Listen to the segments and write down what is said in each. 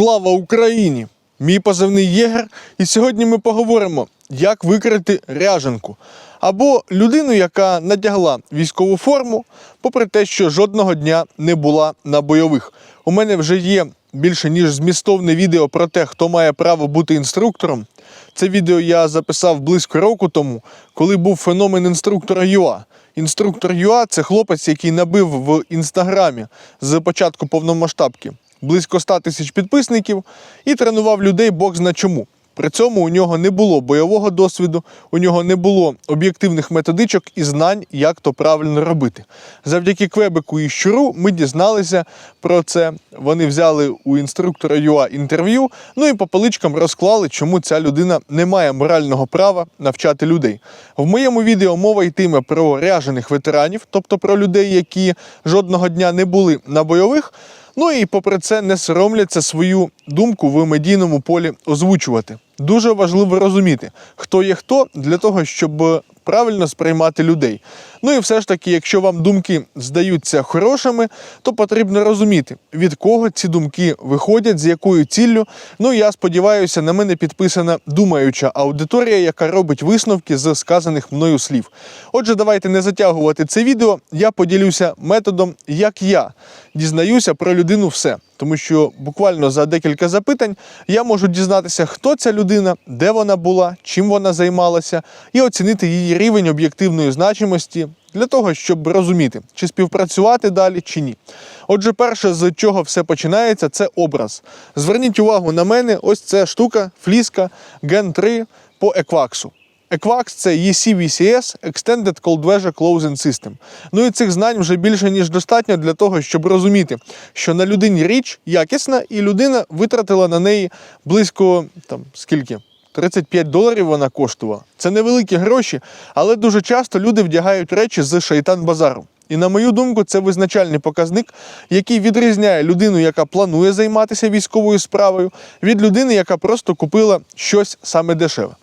Слава Україні! Мій позивний Єгер, і сьогодні ми поговоримо, як викрити ряженку або людину, яка надягла військову форму, попри те, що жодного дня не була на бойових. У мене вже є більше ніж змістовне відео про те, хто має право бути інструктором. Це відео я записав близько року тому, коли був феномен інструктора ЮА. Інструктор ЮА це хлопець, який набив в інстаграмі з початку повномасштабки близько 100 тисяч підписників і тренував людей Бог зна чому. При цьому у нього не було бойового досвіду, у нього не було об'єктивних методичок і знань, як то правильно робити. Завдяки Квебеку і Щуру ми дізналися про це. Вони взяли у інструктора ЮА інтерв'ю, ну і по поличкам розклали, чому ця людина не має морального права навчати людей. В моєму відео мова йтиме про ряжених ветеранів, тобто про людей, які жодного дня не були на бойових. Ну і попри це не соромляться свою думку в медійному полі озвучувати. Дуже важливо розуміти, хто є хто для того, щоб правильно сприймати людей. Ну і все ж таки, якщо вам думки здаються хорошими, то потрібно розуміти, від кого ці думки виходять, з якою ціллю. Ну я сподіваюся, на мене підписана думаюча аудиторія, яка робить висновки з сказаних мною слів. Отже, давайте не затягувати це відео. Я поділюся методом, як я дізнаюся про людину все. Тому що буквально за декілька запитань я можу дізнатися, хто ця людина, де вона була, чим вона займалася, і оцінити її рівень об'єктивної значимості для того, щоб розуміти, чи співпрацювати далі, чи ні. Отже, перше, з чого все починається, це образ. Зверніть увагу на мене, ось ця штука, фліска Gen 3 по екваксу. Equax – це EC-VCS Extended Cold Weather Closing System. Ну і цих знань вже більше ніж достатньо для того, щоб розуміти, що на людині річ якісна, і людина витратила на неї близько там скільки. 35 доларів вона коштувала. Це невеликі гроші, але дуже часто люди вдягають речі з шайтан базару. І на мою думку, це визначальний показник, який відрізняє людину, яка планує займатися військовою справою, від людини, яка просто купила щось саме дешеве.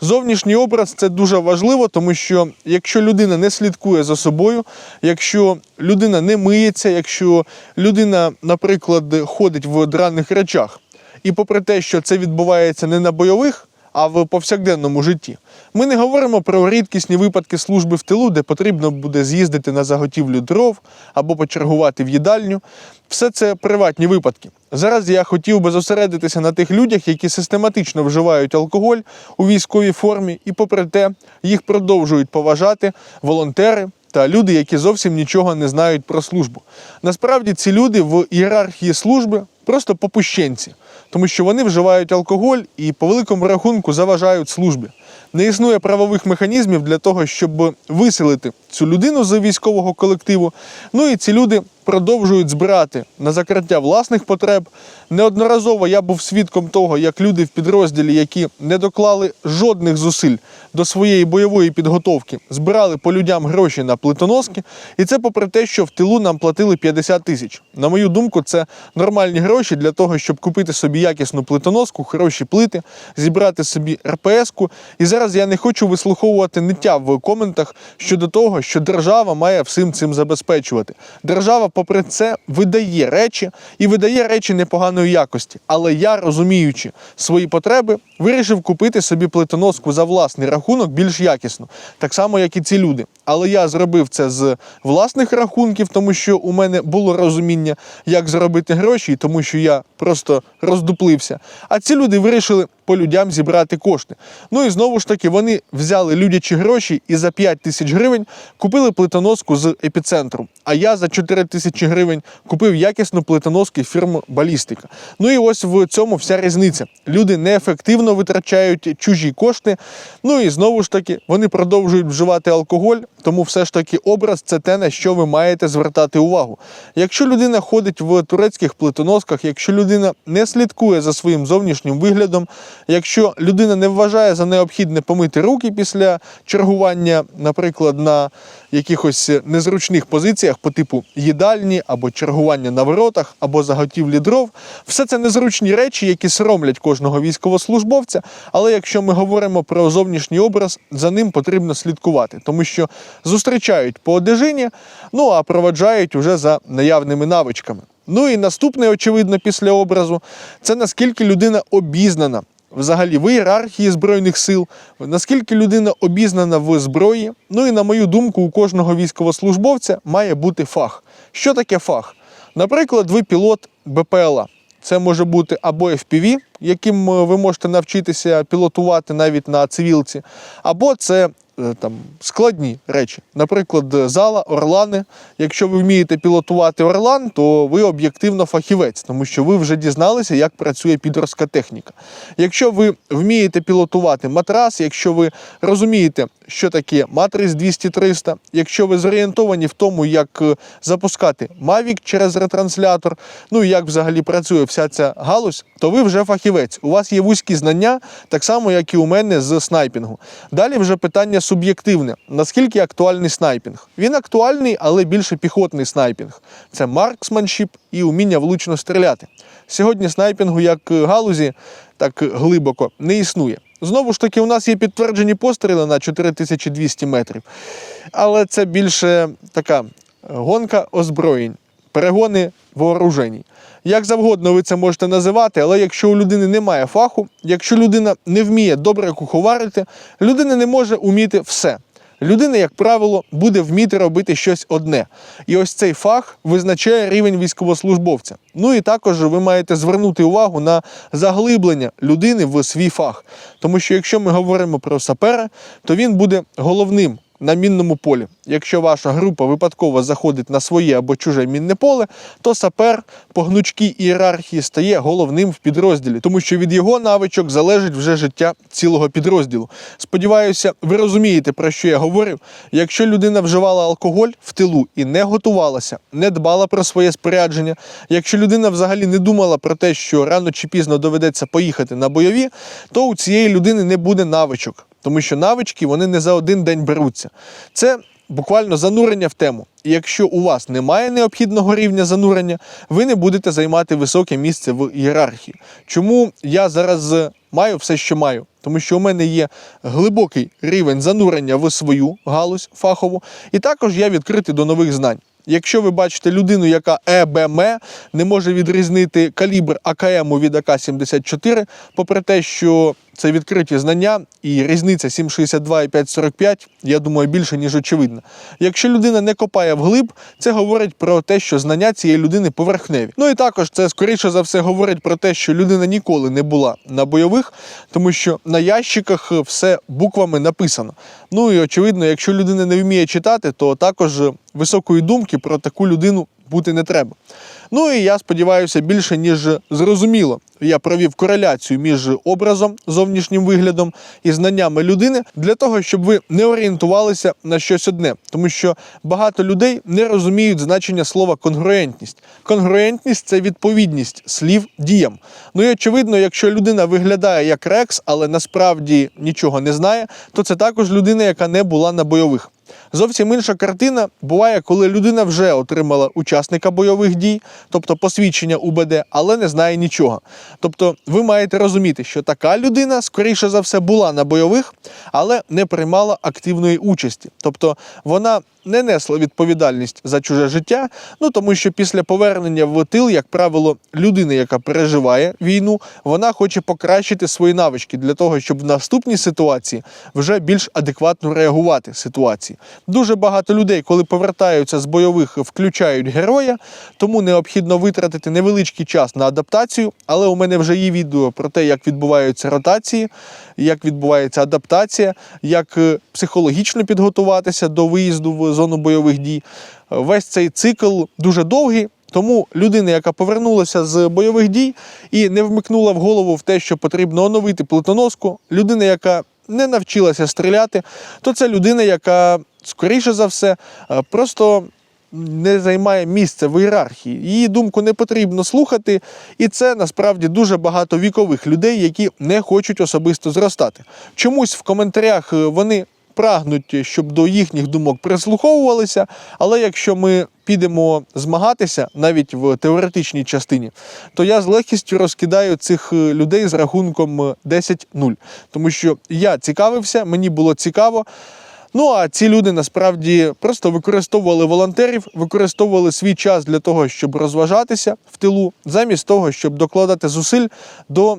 Зовнішній образ це дуже важливо, тому що якщо людина не слідкує за собою, якщо людина не миється, якщо людина, наприклад, ходить в драних речах, і попри те, що це відбувається не на бойових, а в повсякденному житті. Ми не говоримо про рідкісні випадки служби в тилу, де потрібно буде з'їздити на заготівлю дров або почергувати в їдальню. Все це приватні випадки. Зараз я хотів би зосередитися на тих людях, які систематично вживають алкоголь у військовій формі, і попри те, їх продовжують поважати волонтери. Та люди, які зовсім нічого не знають про службу. Насправді ці люди в ієрархії служби просто попущенці, тому що вони вживають алкоголь і по великому рахунку заважають службі. Не існує правових механізмів для того, щоб виселити цю людину з військового колективу. Ну і ці люди продовжують збирати на закриття власних потреб. Неодноразово я був свідком того, як люди в підрозділі, які не доклали жодних зусиль до своєї бойової підготовки, збирали по людям гроші на плитоноски. І це попри те, що в тилу нам платили 50 тисяч. На мою думку, це нормальні гроші для того, щоб купити собі якісну плитоноску, хороші плити, зібрати собі РПС-ку. І зараз я не хочу вислуховувати ниття в коментах щодо того, що держава має всім цим забезпечувати. Держава, попри це, видає речі і видає речі непоганої якості. Але я, розуміючи свої потреби, вирішив купити собі плитоноску за власний рахунок більш якісно, так само, як і ці люди. Але я зробив це з власних рахунків, тому що у мене було розуміння, як заробити гроші, і тому що я просто роздуплився. А ці люди вирішили по людям зібрати кошти. Ну і знову ж таки, вони взяли людячі гроші і за 5 тисяч гривень купили плитоноску з епіцентру. А я за 4 тисячі гривень купив якісну плитоноску фірми Балістика. Ну і ось в цьому вся різниця. Люди неефективно витрачають чужі кошти. Ну і знову ж таки, вони продовжують вживати алкоголь. Тому все ж таки образ це те, на що ви маєте звертати увагу. Якщо людина ходить в турецьких плитоносках, якщо людина не слідкує за своїм зовнішнім виглядом, якщо людина не вважає за необхідне помити руки після чергування, наприклад, на якихось незручних позиціях по типу їдальні або чергування на воротах, або заготівлі дров, все це незручні речі, які соромлять кожного військовослужбовця. Але якщо ми говоримо про зовнішній образ, за ним потрібно слідкувати, тому що зустрічають по одежині, ну а проваджають уже за наявними навичками. Ну і наступне, очевидно, після образу, це наскільки людина обізнана взагалі в ієрархії Збройних сил, наскільки людина обізнана в зброї. Ну і на мою думку, у кожного військовослужбовця має бути фах. Що таке фах? Наприклад, ви пілот БПЛА. Це може бути або FPV, яким е, ви можете навчитися пілотувати навіть на цивілці, або це там складні речі. Наприклад, зала, орлани. Якщо ви вмієте пілотувати орлан, то ви об'єктивно фахівець, тому що ви вже дізналися, як працює підрозка техніка. Якщо ви вмієте пілотувати матрас, якщо ви розумієте, що таке матрис 200-300, якщо ви зорієнтовані в тому, як е, запускати Mavic через ретранслятор, ну і як взагалі працює вся ця галузь, то ви вже фахівець. У вас є вузькі знання, так само, як і у мене з снайпінгу. Далі вже питання суб'єктивне: наскільки актуальний снайпінг? Він актуальний, але більше піхотний снайпінг. Це марксманшіп і уміння влучно стріляти. Сьогодні снайпінгу як галузі так глибоко не існує. Знову ж таки, у нас є підтверджені постріли на 4200 метрів, але це більше така гонка озброєнь, перегони вооружені. Як завгодно ви це можете називати, але якщо у людини немає фаху, якщо людина не вміє добре куховарити, людина не може уміти все. Людина, як правило, буде вміти робити щось одне. І ось цей фах визначає рівень військовослужбовця. Ну і також ви маєте звернути увагу на заглиблення людини в свій фах. Тому що якщо ми говоримо про сапера, то він буде головним на мінному полі. Якщо ваша група випадково заходить на своє або чуже мінне поле, то сапер по гнучкій ієрархії стає головним в підрозділі, тому що від його навичок залежить вже життя цілого підрозділу. Сподіваюся, ви розумієте, про що я говорю. Якщо людина вживала алкоголь в тилу і не готувалася, не дбала про своє спорядження, якщо людина взагалі не думала про те, що рано чи пізно доведеться поїхати на бойові, то у цієї людини не буде навичок тому що навички вони не за один день беруться. Це буквально занурення в тему. І якщо у вас немає необхідного рівня занурення, ви не будете займати високе місце в ієрархії. Чому я зараз маю все, що маю? Тому що у мене є глибокий рівень занурення в свою галузь фахову, і також я відкритий до нових знань. Якщо ви бачите людину, яка ЕБМ не може відрізнити калібр АКМ від АК-74, попри те, що це відкриті знання і різниця 7,62 і 5,45, я думаю, більше ніж очевидна. Якщо людина не копає вглиб, це говорить про те, що знання цієї людини поверхневі. Ну і також це скоріше за все говорить про те, що людина ніколи не була на бойових, тому що на ящиках все буквами написано. Ну і очевидно, якщо людина не вміє читати, то також високої думки про таку людину бути не треба. Ну і я сподіваюся, більше ніж зрозуміло. Я провів кореляцію між образом, зовнішнім виглядом і знаннями людини для того, щоб ви не орієнтувалися на щось одне, тому що багато людей не розуміють значення слова конгруентність. Конгруентність це відповідність слів діям. Ну і очевидно, якщо людина виглядає як рекс, але насправді нічого не знає, то це також людина, яка не була на бойових. Зовсім інша картина буває, коли людина вже отримала учасника бойових дій, тобто посвідчення УБД, але не знає нічого. Тобто, ви маєте розуміти, що така людина, скоріше за все, була на бойових, але не приймала активної участі. Тобто вона не несла відповідальність за чуже життя. Ну тому що після повернення в тил, як правило, людина, яка переживає війну, вона хоче покращити свої навички для того, щоб в наступній ситуації вже більш адекватно реагувати ситуації. Дуже багато людей, коли повертаються з бойових, включають героя, тому необхідно витратити невеличкий час на адаптацію. Але у мене вже є відео про те, як відбуваються ротації, як відбувається адаптація, як е, психологічно підготуватися до виїзду в зону бойових дій. Весь цей цикл дуже довгий. Тому людина, яка повернулася з бойових дій і не вмикнула в голову в те, що потрібно оновити плитоноску, людина, яка не навчилася стріляти, то це людина, яка скоріше за все е, просто не займає місце в ієрархії. Її думку не потрібно слухати, і це насправді дуже багато вікових людей, які не хочуть особисто зростати. Чомусь в коментарях е, вони прагнуть, щоб до їхніх думок прислуховувалися. Але якщо ми підемо змагатися навіть в теоретичній частині, то я з легкістю розкидаю цих е, людей з рахунком 10-0. Тому що я цікавився, мені було цікаво. Ну а ці люди насправді просто використовували волонтерів, використовували свій час для того, щоб розважатися в тилу, замість того, щоб докладати зусиль до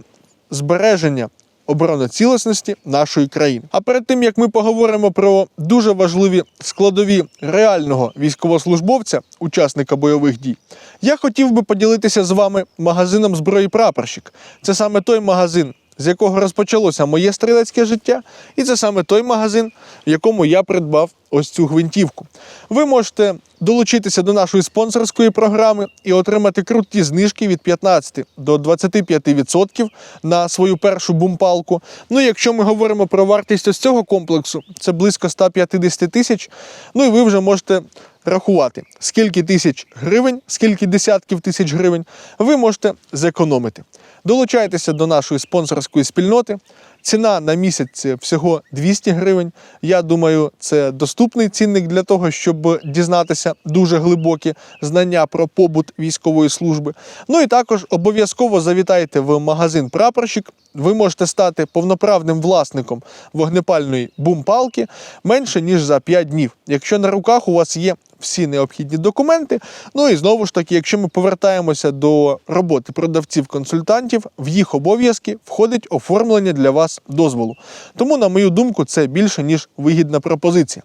збереження обороноцілісності нашої країни. А перед тим як ми поговоримо про дуже важливі складові реального військовослужбовця, учасника бойових дій, я хотів би поділитися з вами магазином зброї прапорщик. Це саме той магазин. З якого розпочалося моє стрілецьке життя, і це саме той магазин, в якому я придбав ось цю гвинтівку. Ви можете долучитися до нашої спонсорської програми і отримати круті знижки від 15 до 25% на свою першу бумпалку. Ну, якщо ми говоримо про вартість ось цього комплексу, це близько 150 тисяч. Ну і ви вже можете рахувати, скільки тисяч гривень, скільки десятків тисяч гривень ви можете зекономити. Долучайтеся до нашої спонсорської спільноти. Ціна на місяць всього 200 гривень. Я думаю, це доступний цінник для того, щоб дізнатися дуже глибокі знання про побут військової служби. Ну і також обов'язково завітайте в магазин Прапорщик. Ви можете стати повноправним власником вогнепальної бумпалки менше ніж за 5 днів, якщо на руках у вас є всі необхідні документи. Ну і знову ж таки, якщо ми повертаємося до роботи продавців-консультантів, в їх обов'язки входить оформлення для вас дозволу. Тому, на мою думку, це більше ніж вигідна пропозиція.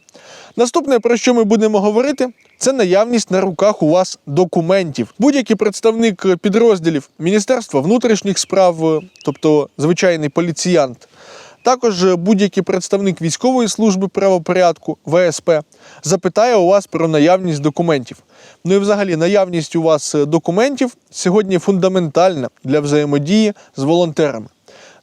Наступне, про що ми будемо говорити, це наявність на руках у вас документів. Будь-який представник підрозділів Міністерства внутрішніх справ, тобто звичайний поліціянт, також будь-який представник військової служби правопорядку ВСП запитає у вас про наявність документів. Ну і взагалі наявність у вас документів сьогодні фундаментальна для взаємодії з волонтерами.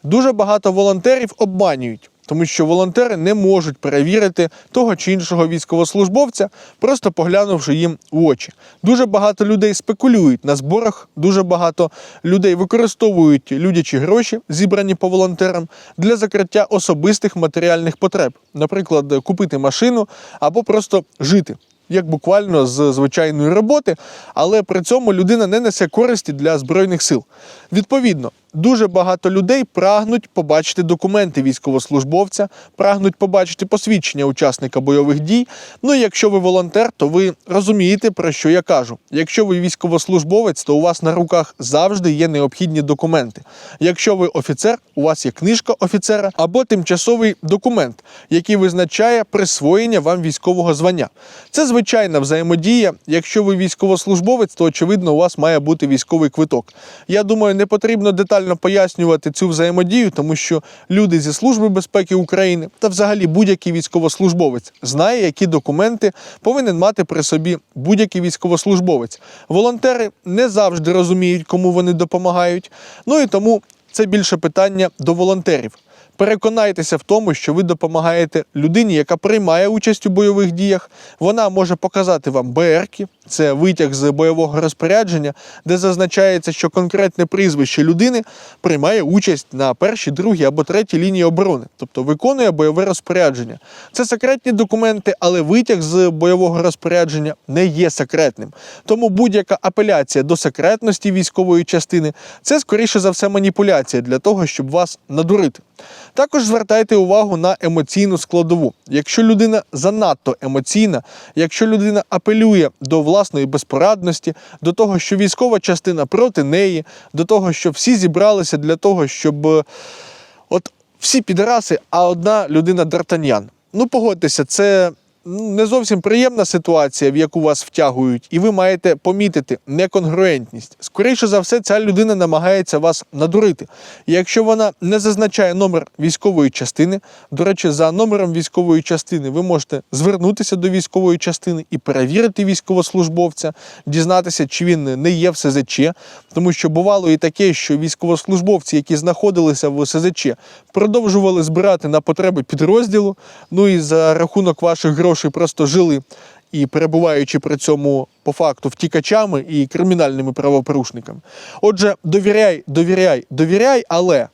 Дуже багато волонтерів обманюють. Тому що волонтери не можуть перевірити того чи іншого військовослужбовця, просто поглянувши їм в очі. Дуже багато людей спекулюють на зборах, дуже багато людей використовують людячі гроші, зібрані по волонтерам, для закриття особистих матеріальних потреб, наприклад, купити машину або просто жити. Як буквально з звичайної роботи, але при цьому людина не несе користі для збройних сил. Відповідно, дуже багато людей прагнуть побачити документи військовослужбовця, прагнуть побачити посвідчення учасника бойових дій. Ну і якщо ви волонтер, то ви розумієте, про що я кажу. Якщо ви військовослужбовець, то у вас на руках завжди є необхідні документи. Якщо ви офіцер, у вас є книжка офіцера або тимчасовий документ, який визначає присвоєння вам військового звання. Це звичайна взаємодія. Якщо ви військовослужбовець, то очевидно у вас має бути військовий квиток. Я думаю, не потрібно детально пояснювати цю взаємодію, тому що люди зі Служби безпеки України та взагалі будь-який військовослужбовець знає, які документи повинен мати при собі будь-який військовослужбовець. Волонтери не завжди розуміють, кому вони допомагають. Ну і тому це більше питання до волонтерів. Переконайтеся в тому, що ви допомагаєте людині, яка приймає участь у бойових діях. Вона може показати вам БРки, це витяг з бойового розпорядження, де зазначається, що конкретне прізвище людини приймає участь на першій, другій або третій лінії оборони, тобто виконує бойове розпорядження. Це секретні документи, але витяг з бойового розпорядження не є секретним. Тому будь-яка апеляція до секретності військової частини це скоріше за все маніпуляція для того, щоб вас надурити. Також звертайте увагу на емоційну складову. Якщо людина занадто емоційна, якщо людина апелює до власної безпорадності, до того, що військова частина проти неї, до того, що всі зібралися для того, щоб е, от всі підраси, а одна людина Д'Артаньян. Ну, погодьтеся, це не зовсім приємна ситуація, в яку вас втягують, і ви маєте помітити неконгруентність. Скоріше за все, ця людина намагається вас надурити. І якщо вона не зазначає номер військової частини, до речі, за номером військової частини ви можете звернутися до військової частини і перевірити військовослужбовця, дізнатися, чи він не є в СЗЧ, тому що бувало і таке, що військовослужбовці, які знаходилися в СЗЧ, продовжували збирати на потреби підрозділу. Ну і за рахунок ваших грошей просто жили і перебуваючи при цьому по факту втікачами і кримінальними правопорушниками. Отже, довіряй, довіряй, довіряй, але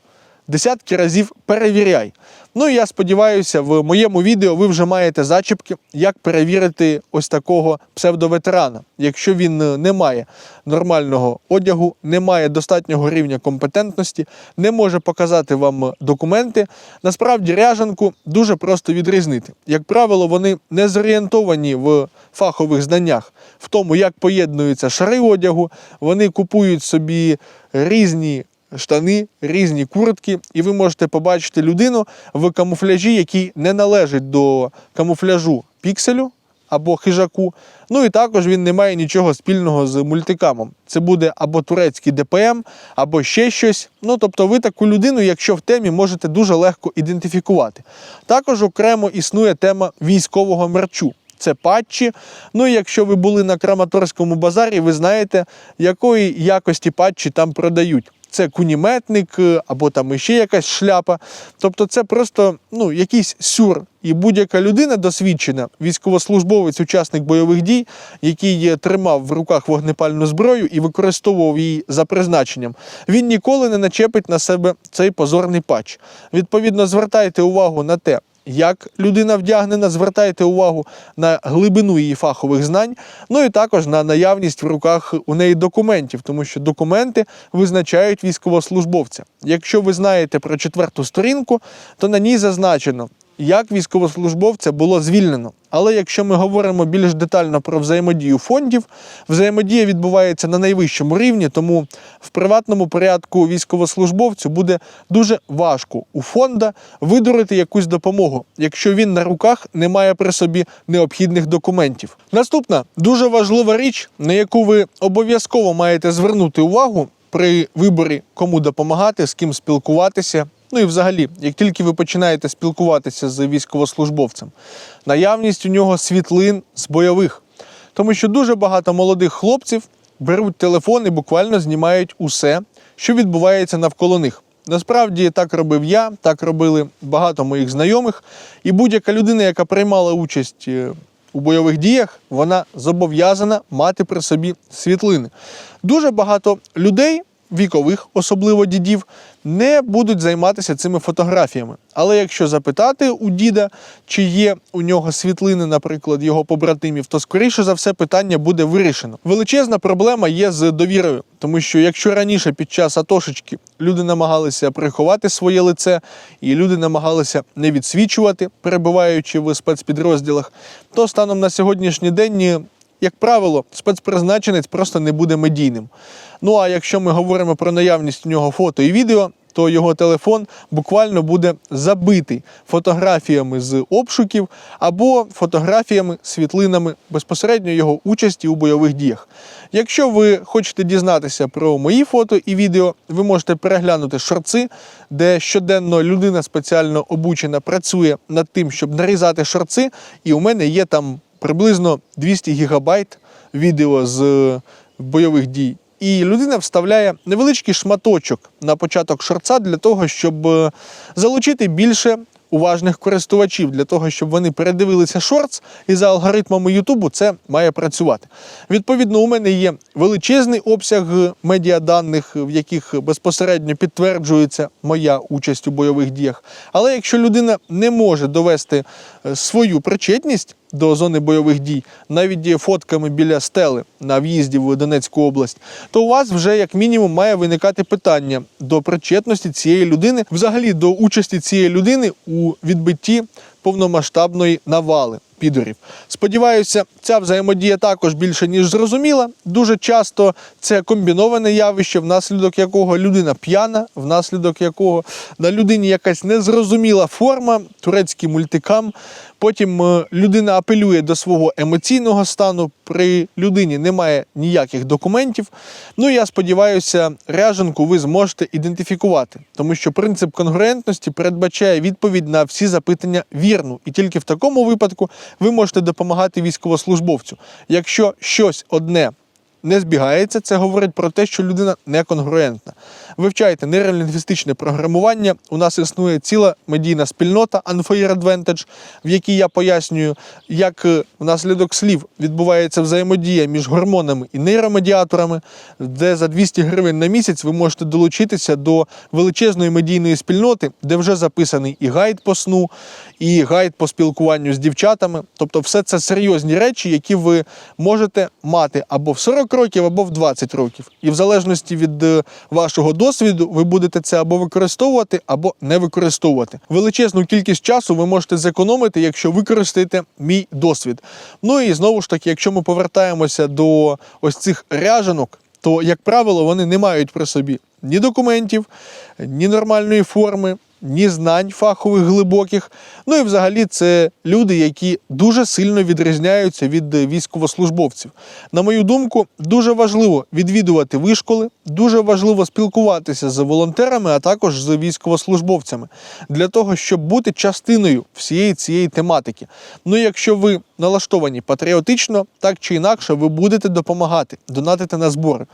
десятки разів перевіряй. Ну і я сподіваюся, в моєму відео ви вже маєте зачіпки, як перевірити ось такого псевдоветерана. Якщо він е, не має нормального одягу, не має достатнього рівня компетентності, не може показати вам документи. Насправді ряжанку дуже просто відрізнити. Як правило, вони не зорієнтовані в фахових знаннях, в тому, як поєднуються шари одягу. Вони купують собі різні штани, різні куртки, і ви можете побачити людину в камуфляжі, який не належить до камуфляжу пікселю або хижаку. Ну і також він не має нічого спільного з мультикамом. Це буде або турецький ДПМ, або ще щось. Ну тобто, ви таку людину, якщо в темі, можете дуже легко ідентифікувати. Також окремо існує тема військового мерчу. Це патчі. Ну і якщо ви були на Краматорському базарі, ви знаєте, якої якості патчі там продають. Це куніметник е, або там іще якась шляпа. Тобто це просто ну, якийсь сюр. І будь-яка людина досвідчена, військовослужбовець, учасник бойових дій, який е, тримав в руках вогнепальну зброю і використовував її за призначенням, він ніколи не начепить на себе цей позорний патч. Відповідно, звертайте увагу на те, як людина вдягнена, звертайте увагу на глибину її фахових знань, ну і також на наявність в руках у неї документів, тому що документи визначають військовослужбовця. Якщо ви знаєте про четверту сторінку, то на ній зазначено, як військовослужбовця було звільнено. Але якщо ми говоримо більш детально про взаємодію фондів, взаємодія відбувається на найвищому рівні, тому в приватному порядку військовослужбовцю буде дуже важко у фонда видурити якусь допомогу, якщо він на руках не має при собі необхідних документів. Наступна дуже важлива річ, на яку ви обов'язково маєте звернути увагу при виборі, кому допомагати, з ким спілкуватися. Ну і взагалі, як тільки ви починаєте спілкуватися з військовослужбовцем, наявність у нього світлин з бойових. Тому що дуже багато молодих хлопців беруть телефон і буквально знімають усе, що відбувається навколо них. Насправді так робив я, так робили багато моїх знайомих, і будь-яка людина, яка приймала участь е, у бойових діях, вона зобов'язана мати при собі світлини. Дуже багато людей, вікових, особливо дідів, не будуть займатися цими фотографіями. Але якщо запитати у діда, чи є у нього світлини, наприклад, його побратимів, то скоріше за все питання буде вирішено. Величезна проблема є з довірою, тому що якщо раніше під час атошечки люди намагалися приховати своє лице, і люди намагалися не відсвічувати, перебуваючи в спецпідрозділах, то станом на сьогоднішній день як правило, спецпризначенець просто не буде медійним. Ну а якщо ми говоримо про наявність у нього фото і відео, то його телефон буквально буде забитий фотографіями з обшуків або фотографіями, світлинами безпосередньо його участі у бойових діях. Якщо ви хочете дізнатися про мої фото і відео, ви можете переглянути шорти, де щоденно людина спеціально обучена працює над тим, щоб нарізати шорти, і у мене є там приблизно 200 гігабайт відео з бойових дій. І людина вставляє невеличкий шматочок на початок шорца для того, щоб е, залучити більше уважних користувачів, для того, щоб вони передивилися шортс, і за алгоритмами Ютубу це має працювати. Відповідно, у мене є величезний обсяг медіаданих, в яких безпосередньо підтверджується моя участь у бойових діях. Але якщо людина не може довести свою причетність, до зони бойових дій, навіть фотками біля стели на в'їзді в Донецьку область, то у вас вже як мінімум має виникати питання до причетності цієї людини, взагалі до участі цієї людини у відбитті повномасштабної навали. Підорів. Сподіваюся, ця взаємодія також більше ніж зрозуміла. Дуже часто це комбіноване явище, внаслідок якого людина п'яна, внаслідок якого на людині якась незрозуміла форма, турецький мультикам. Потім е, людина апелює до свого емоційного стану. При людині немає ніяких документів. Ну я сподіваюся, ряженку ви зможете ідентифікувати, тому що принцип конгруентності передбачає відповідь на всі запитання вірну, і тільки в такому випадку ви можете допомагати військовослужбовцю. Якщо щось одне не збігається, це говорить про те, що людина не конгруентна. Вивчайте нейролінгвістичне програмування. У нас існує ціла медійна спільнота Unfair Advantage, в якій я пояснюю, як е, внаслідок слів відбувається взаємодія між гормонами і нейромедіаторами, де за 200 гривень на місяць ви можете долучитися до величезної медійної спільноти, де вже записаний і гайд по сну, і гайд по спілкуванню з дівчатами. Тобто, все це серйозні речі, які ви можете мати або в 40 років, або в 20 років. І в залежності від е, вашого досвіду, ви будете це або використовувати, або не використовувати. Величезну кількість часу ви можете зекономити, якщо використаєте мій досвід. Ну і знову ж таки, якщо ми повертаємося до ось цих ряжанок, то, як правило, вони не мають при собі ні документів, ні нормальної форми, ні знань фахових глибоких. Ну і взагалі це люди, які дуже сильно відрізняються від е, військовослужбовців. На мою думку, дуже важливо відвідувати вишколи, дуже важливо спілкуватися з волонтерами, а також з військовослужбовцями для того, щоб бути частиною всієї цієї тематики. Ну, якщо ви налаштовані патріотично, так чи інакше, ви будете допомагати, донатити на збори.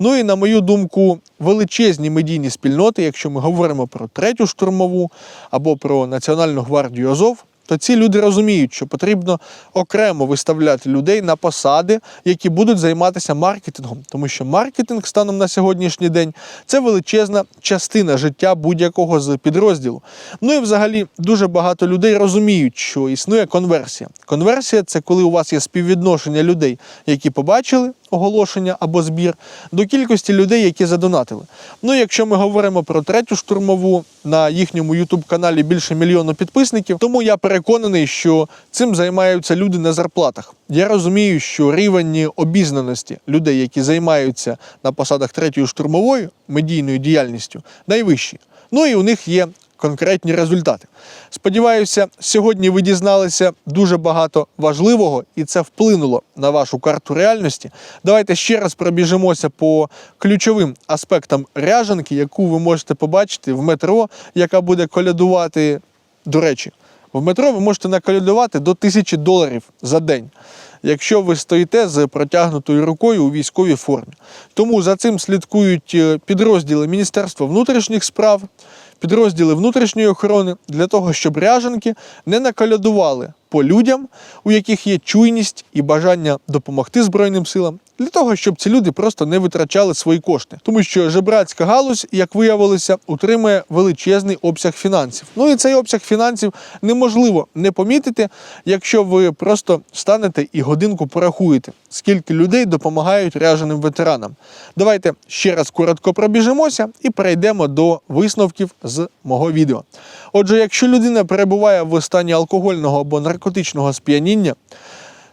Ну і на мою думку, величезні медійні спільноти, якщо ми говоримо про третю штурмову або про Національну гвардію Азов. То ці люди розуміють, що потрібно окремо виставляти людей на посади, які будуть займатися маркетингом, тому що маркетинг станом на сьогоднішній день це величезна частина життя будь-якого з підрозділу. Ну і взагалі дуже багато людей розуміють, що існує конверсія. Конверсія це коли у вас є співвідношення людей, які побачили оголошення або збір, до кількості людей, які задонатили. Ну, якщо ми говоримо про третю штурмову на їхньому ютуб-каналі більше мільйону підписників, тому я переконаний, що цим займаються люди на зарплатах. Я розумію, що рівень обізнаності людей, які займаються на посадах третьої штурмової медійною діяльністю, найвищі. Ну і у них є конкретні результати. Сподіваюся, сьогодні ви дізналися дуже багато важливого, і це вплинуло на вашу карту реальності. Давайте ще раз пробіжимося по ключовим аспектам ряжанки, яку ви можете побачити в метро, яка буде колядувати. До речі, в метро ви можете наколядувати до тисячі доларів за день. Якщо ви стоїте з протягнутою рукою у військовій формі, тому за цим слідкують е, підрозділи Міністерства внутрішніх справ, підрозділи внутрішньої охорони для того, щоб ряженки не наколядували по людям, у яких є чуйність і бажання допомогти Збройним силам, для того, щоб ці люди просто не витрачали свої кошти. Тому що жебрацька галузь, як виявилося, утримує величезний обсяг фінансів. Ну і цей обсяг фінансів неможливо не помітити, якщо ви просто станете і годинку порахуєте, скільки людей допомагають ряженим ветеранам. Давайте ще раз коротко пробіжимося і перейдемо до висновків з мого відео. Отже, якщо людина перебуває в стані алкогольного або наркотичного сп'яніння,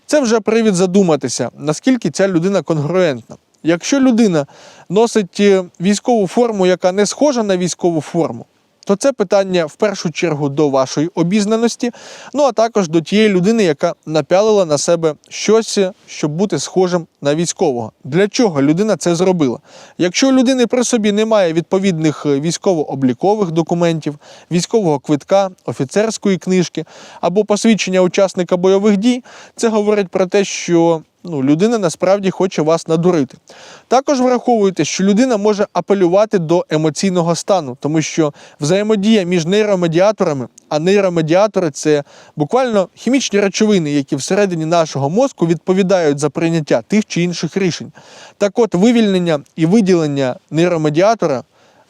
це вже привід задуматися, наскільки ця людина конгруентна. Якщо людина носить е, військову форму, яка не схожа на військову форму, то це питання в першу чергу до вашої обізнаності, ну а також до тієї людини, яка напялила на себе щось, щоб бути схожим на військового. Для чого людина це зробила? Якщо у людини при собі немає відповідних е, військово-облікових документів, військового квитка, офіцерської книжки або посвідчення учасника бойових дій, це говорить про те, що ну, людина насправді хоче вас надурити. Також враховуйте, що людина може апелювати до емоційного стану, тому що взаємодія між нейромедіаторами, а нейромедіатори це буквально хімічні речовини, які всередині нашого мозку відповідають за прийняття тих чи інших рішень. Так от, вивільнення і виділення нейромедіатора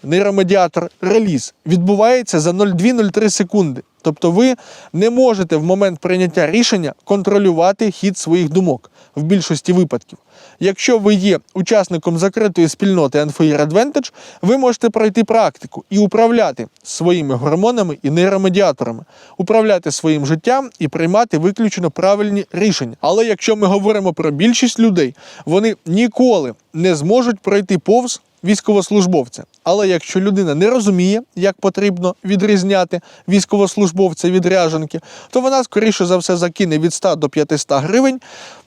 нейромедіатор реліз відбувається за 0,2-0,3 секунди. Тобто ви не можете в момент прийняття рішення контролювати хід своїх думок в більшості випадків. Якщо ви є учасником закритої спільноти Unfair Advantage, ви можете пройти практику і управляти своїми гормонами і нейромедіаторами, управляти своїм життям і приймати виключно правильні рішення. Але якщо ми говоримо про більшість людей, вони ніколи не зможуть пройти повз військовослужбовця. Але якщо людина не розуміє, як потрібно відрізняти військовослужбовця від ряжанки, то вона скоріше за все закине від 100 до 500 гривень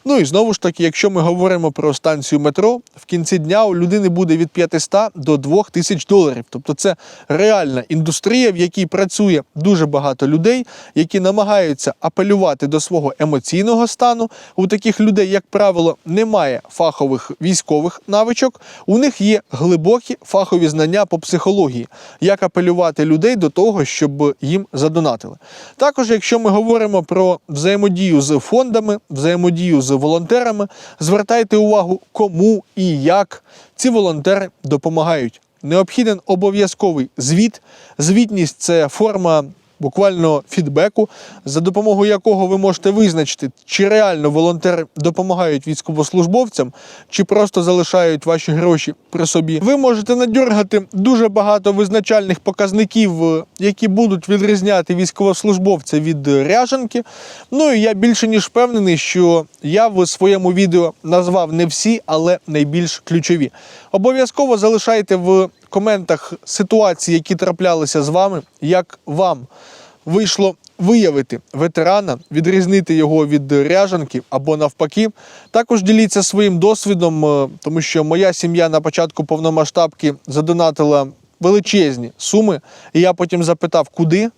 Ну і знову ж таки, якщо ми говоримо про станцію метро, в кінці дня у людини буде від 500 до 2000 доларів. Тобто це реальна індустрія, в якій працює дуже багато людей, які намагаються апелювати до свого емоційного стану. У таких людей, як правило, немає фахових військових навичок. У них є глибокі фахові знання по психології, як апелювати людей до того, щоб їм задонатили. Також, якщо ми говоримо про взаємодію з фондами, взаємодію з волонтерами, звертайте увагу, кому і як ці волонтери допомагають. Необхіден обов'язковий звіт. Звітність це форма буквально фідбеку, за допомогою якого ви можете визначити, чи реально волонтери допомагають військовослужбовцям, чи просто залишають ваші гроші при собі. Ви можете надюргати дуже багато визначальних показників, е, які будуть відрізняти військовослужбовця від ряжанки. Ну і я більше ніж впевнений, що я в своєму відео назвав не всі, але найбільш ключові. Обов'язково залишайте в коментах ситуації, які траплялися з вами, як вам вийшло виявити ветерана, відрізнити його від ряжанки або навпаки. Також діліться своїм досвідом, е, тому що моя сім'я на початку повномасштабки задонатила величезні суми, і я потім запитав, куди,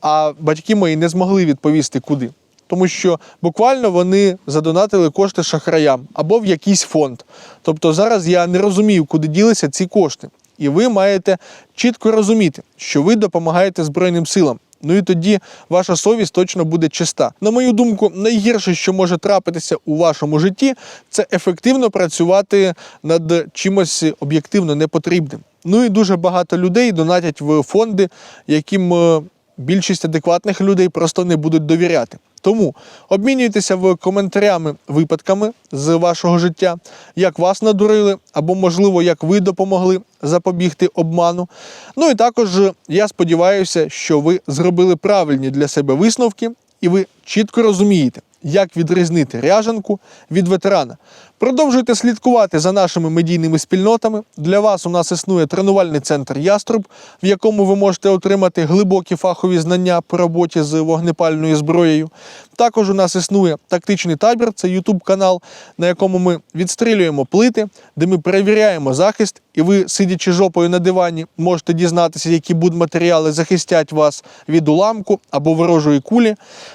а батьки мої не змогли відповісти, куди. Тому що буквально вони задонатили кошти шахраям або в якийсь фонд. Тобто зараз я не розумію, куди ділися ці кошти. І ви маєте чітко розуміти, що ви допомагаєте Збройним силам. Ну і тоді ваша совість точно буде чиста. На мою думку, найгірше, що може трапитися у вашому житті, це ефективно працювати над чимось об'єктивно непотрібним. Ну і дуже багато людей донатять в фонди, яким е, більшість адекватних людей просто не будуть довіряти. Тому обмінюйтеся в коментарями випадками з вашого життя, як вас надурили, або, можливо, як ви допомогли запобігти обману. Ну і також я сподіваюся, що ви зробили правильні для себе висновки, і ви чітко розумієте, як відрізнити ряжанку від ветерана. Продовжуйте слідкувати за нашими медійними спільнотами. Для вас у нас існує тренувальний центр Яструб, в якому ви можете отримати глибокі фахові знання по роботі з вогнепальною зброєю. Також у нас існує тактичний табір, це YouTube канал, на якому ми відстрілюємо плити, де ми перевіряємо захист, і ви, сидячи жопою на дивані, можете дізнатися, які будматеріали захистять вас від уламку або ворожої кулі.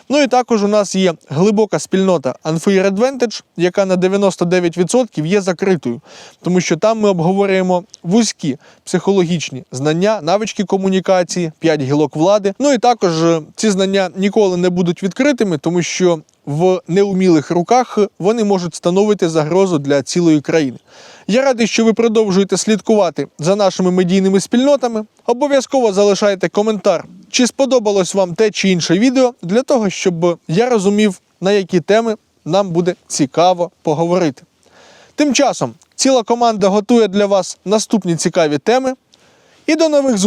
Ну і також у нас є глибока спільнота Unfair Advantage, яка на 99% є закритою, тому що там ми обговорюємо вузькі психологічні знання, навички комунікації, 5 гілок влади. Ну і також е, ці знання ніколи не будуть відкритими, тому що в неумілих руках вони можуть становити загрозу для цілої країни. Я радий, що ви продовжуєте слідкувати за нашими медійними спільнотами. Обов'язково залишайте коментар, чи сподобалось вам те чи інше відео, для того, щоб я розумів, на які теми нам буде цікаво поговорити. Тим часом ціла команда готує для вас наступні цікаві теми. І до нових зустрічей!